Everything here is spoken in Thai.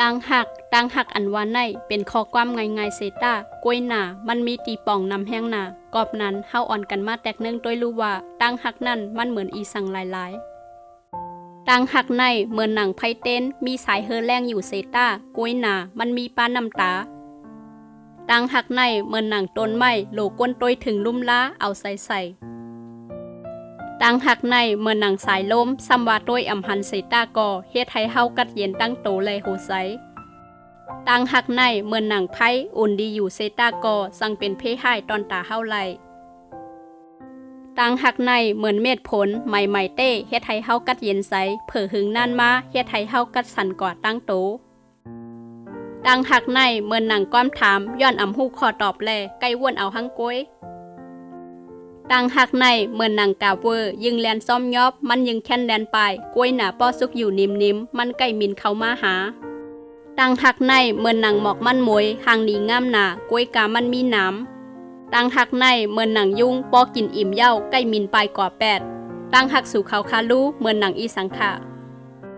ตังหักตังหักอันว่าในเป็นข้อความง่ายๆเซตากล้วยหนามันมีตีป่องนำแห้งหนากอบนั้นเฮาอ่อนกันมาแตกเนื่องต้วยรู้ว่าตังหักนั่นมันเหมือนอีสังหลายๆตังหักในเหมือนหนังไพเต้น มีสายเฮอแรงอยู่เซตากล้วยหนามันมีป้าน้ำตาตังหักในเหมือนหนังต้นไม้โหลก้นต้วยถึงลุ่มล้าเอาใส่ใส่ ตังหักในเมื่อหนังสายลมซัมวาต้วยอำหันเสตากอเฮ็ดให้เฮากัดเย็นตั้งโตเลยโหไซตังหักในเมื่อหนังไพ่อุ่นดีอยู่เซตากอสั่งเป็นเพให้ตอนตาเฮาไหลตังหักในเหมือนเม็ดผลใหม่ใหม่เต้เฮ็ดให้เฮากัดเย็นใสเผอหึงนั่นมาเฮ็ดให้เฮากัดสันกอดตั้งโตตังหักในเหมือนหนังก้อมถามย้อนอำฮู้คอตอบแลไกว่วนเอาหังก้อย ต่างหักในเหมือนหนังกาเวอร์ ยิงแลนซ้อมยอบ มันยิงแค้นแลนไปกล้วยหนาป้อซุกอยู่นิมนิมๆมันใกล้มินเข้ามาหาต่างหักในเหมือนหนังหมอกมันมวยหางนีงามหนากล้วยกามันมีน้ำต่างหักในเหมือนหนังยุ่งป้อกินอิ่มเย้าใกล้มินไปก่อแปดต่างหักสู่เขาคาลูเหมือนหนังอีสังขะ